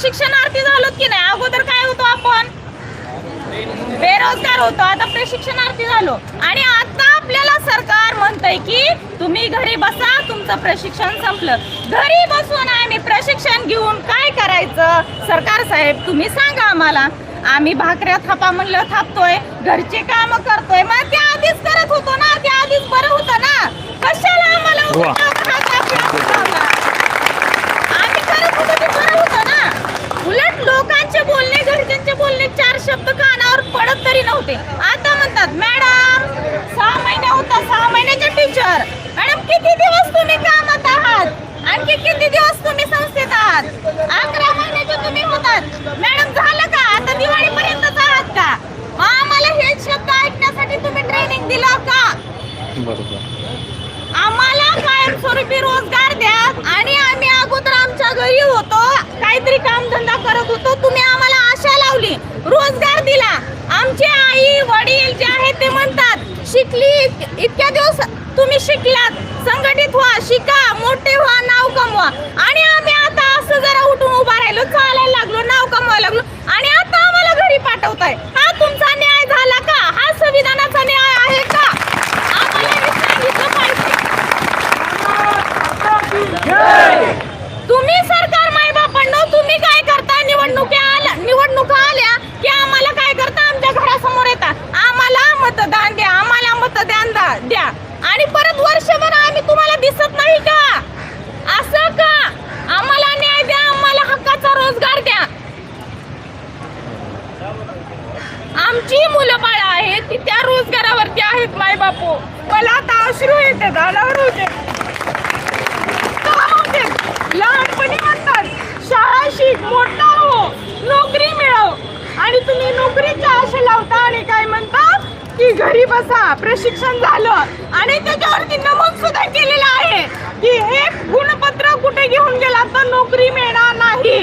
प्रशिक्षणार्थी झालोत की नाही? अगोदर काय होतो आपण? बेरोजगार होतो. आता प्रशिक्षणार्थी झालो. आणि आता आपल्याला सरकार म्हणतंय की तुम्ही घरी बसा तुमचं प्रशिक्षण संपलं. घरी बसून आम्ही प्रशिक्षण घेऊन काय करायचं? सरकार साहेब तुम्ही सांगा आम्हाला. आम्ही भाकऱ्या थापा म्हणलं थापतोय. घरचे काम करतोय. मग ते आधीच करत होतो ना? ते आधीच बरं होतं ना कशाला आम्हाला वा. उलटं खात आपल्या हाताला? आम्ही करत होतो ते बरं होतं ना लोकांचे बोलणे घरच्यांचे बोलणे चार शब्द कानावर पडत तरी नव्हते. आता म्हणतात मॅडम सहा महिने होता सहा महिन्याचे टीचर मॅडम किती दिवस तुम्ही कामात आहात? आणखी किती दिवस तुम्ही संस्थेत आहात? अकरा महिन्याचे तुम्ही होतात. मॅडम झालं का? आता दिवाळीपर्यंतच आहात का? आम्हाला हेच शब्द ऐकण्यासाठी तुम्ही ट्रेनिंग दिलं का? बरोबर. आम्हाला कायमस्वरूपी रोजगार द्या आणि आम्ही अगोदर आमच्या घरी होतो काहीतरी कामधंदा करत होतो तुम्ही आम्हाला आशा लावली रोजगार दिला आमचे आई वडील जे आहेत ते म्हणतात शिकली इतक्या दिवस तुम्ही शिकलात. संघटित व्हा शिका मोठे व्हा नाव कमवा. आणि आम्ही आता असं जरा उठून उभा राहिलो चालायला लागलो नाव कमवायला लागलो. आणि आता आम्हाला घरी पाठवताय. हा तुमचा न्याय झाला का? हा संविधानाचा न्याय आहे का? आम्हाला तुम्ही सरकार माय बापांनो तुम्ही काय करता निवडणुका आल्या निवडणुका आल्या की आम्हाला काय करता आमच्या घरासमोर येतात आम्हाला मतदान द्या आम्हाला मतदान दा- द्या आणि परत वर्षभर आम्ही तुम्हाला दिसत नाही का असं का आम्हाला न्याय द्या आम्हाला हक्काचा रोजगार द्या आमची मुलं बाळ आहेत ती त्या रोजगारावरती आहेत माय बापू. मला आता अश्रू येते दालावर होते होते लहानपणी म्हणतात शाळा शिक मोठा हो नोकरी मिळव. आणि तुम्ही नोकरीच्या आशा लावता आणि काय म्हणता? की घरी बसा प्रशिक्षण झालं. आणि त्याच्यावरती नमूद सुद्धा केलेलं आहे. की हे गुणपत्र कुठे घेऊन गेला? तर नोकरी मिळणार नाही.